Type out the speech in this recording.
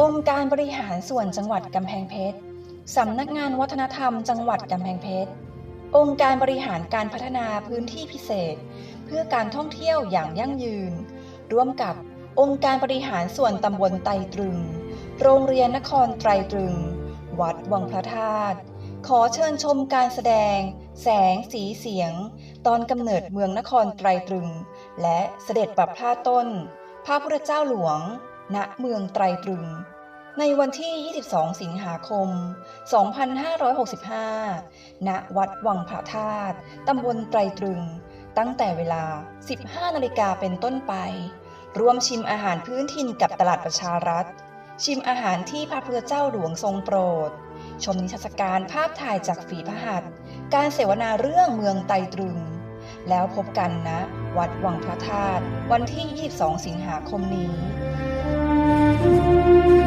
องค์การบริหารส่วนจังหวัดกำแพงเพชร สำนักงานวัฒนธรรมจังหวัดกำแพงเพชร องค์การบริหารการพัฒนาพื้นที่พิเศษ เพื่อการท่องเที่ยวอย่างยั่งยืน ร่วมกับองค์การบริหารส่วนตำบลไตรตรึง โรงเรียนนครไตรตรึง วัดวังพระธาตุ ขอเชิญชมการแสดง แสงสีเสียง ตอนกำเนิดเมืองนครไตรตรึง และเสด็จปรับพลาต้น พระพุทธเจ้าหลวง ณเมืองไตรตรึง ในวันที่ 22 สิงหาคม 2565 ณ วัดวังพระธาตุ ตำบลไตรตรึง ตั้งแต่เวลา 15 นาฬิกาเป็นต้นไป ร่วมชิมอาหารพื้นถิ่นกับตลาดประชารัฐ ชิมอาหารที่พระพุทธเจ้าหลวงทรงโปรด ชมนิทรรศการภาพถ่ายจากฝีพระหัตถ์ การเสวนาเรื่องเมืองไตรตรึง แล้วพบกันนะ วัดวังพระธาตุวันที่ 22 สิงหาคมนี้ Música